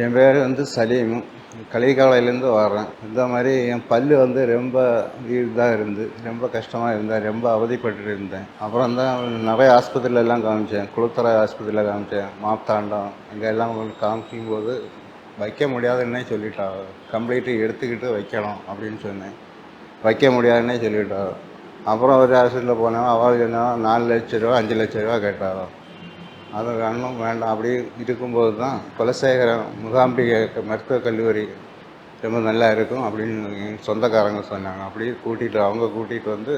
என் பேர் வந்து சலீம். கலிகாலையிலேருந்து வர்றேன். இந்த மாதிரி என் பல் வந்து ரொம்ப இதாக இருந்து ரொம்ப கஷ்டமாக இருந்தேன் ரொம்ப அவதிப்பட்டு இருந்தேன். அப்புறம் தான் நிறைய ஆஸ்பத்திரியிலலாம் காமிச்சேன். குளுத்தரை ஆஸ்பத்திரியில் காமிச்சேன். மாப்தாண்டம் இங்கே எல்லாம் காமிக்கும்போது காமிக்கும் போது வைக்க முடியாதுன்னே சொல்லிட்டாங்க. கம்ப்ளீட்டு எடுத்துக்கிட்டு வைக்கணும் அப்படின்னு சொன்னேன். வைக்க முடியாதுன்னே சொல்லிட்டாங்க. அப்புறம் ஒரு ஆஸ்பத்திரியில் போனேன். அவள் சொன்னால் நாலு லட்ச ரூபா அஞ்சு லட்ச ரூபா கேட்டாலும் அது வேணும் வேண்டாம். அப்படி இருக்கும்போது தான் குலசேகரம் முகாம்பிகை மருத்துவக் கல்லூரி ரொம்ப நல்லா இருக்கும் அப்படின்னு சொந்தக்காரங்க சொன்னாங்க. அப்படியே கூட்டிகிட்டு அவங்க கூட்டிகிட்டு வந்து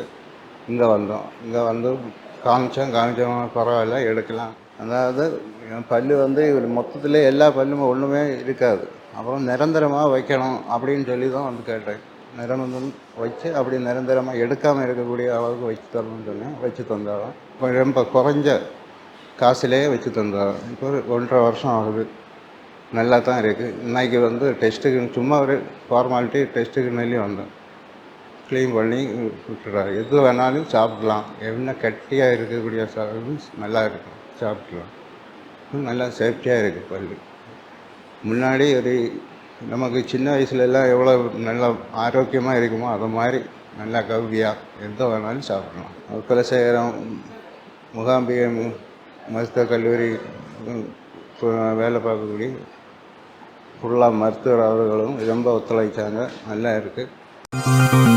இங்கே வந்தோம். இங்கே வந்து காமிச்சோம். காமிச்சோம். பரவாயில்ல எடுக்கலாம். அதாவது பல் வந்து மொத்தத்தில் எல்லா பல்லும் ஒன்றுமே இருக்காது. அப்புறம் நிரந்தரமாக வைக்கணும் அப்படின்னு சொல்லி தான் வந்து கேட்டேன். நிரந்தரம் வச்சு அப்படி நிரந்தரமாக எடுக்காமல் இருக்கக்கூடிய அளவுக்கு வச்சு தரணும்னு சொன்னேன். வச்சு தந்தாலும் ரொம்ப குறைஞ்ச காசுலேயே வச்சு தந்தார் இப்போ ஒரு ஒன்றரை வருஷம் ஆகுது. நல்லா தான் இருக்குது இன்னைக்கு வந்து டெஸ்ட்டுக்கு சும்மா ஒரு ஃபார்மாலிட்டி டெஸ்ட்டுக்கு நெல்லி வந்தேன். க்ளீன் பண்ணி விட்டுறாரு. எது வேணாலும் சாப்பிடலாம். என்ன கட்டியாக இருக்கக்கூடிய சாப்பிடும் நல்லா இருக்கும் சாப்பிடலாம். நல்லா சேஃப்டியாக இருக்குது பல் முன்னாடி ஒரு நமக்கு சின்ன வயசுலலாம் எவ்வளோ நல்லா ஆரோக்கியமாக இருக்குமோ அதை மாதிரி நல்லா கவ்வியாக எந்த வேணாலும் சாப்பிடலாம். குலசேகரம் முகாம்பிகை மருத்துவக் கல்லூரி வேலை பார்க்கக்கூடிய ஃபுல்லாக மருத்துவர் அவர்களும் ரொம்ப ஒத்துழைச்சாங்க. நல்லா இருக்குது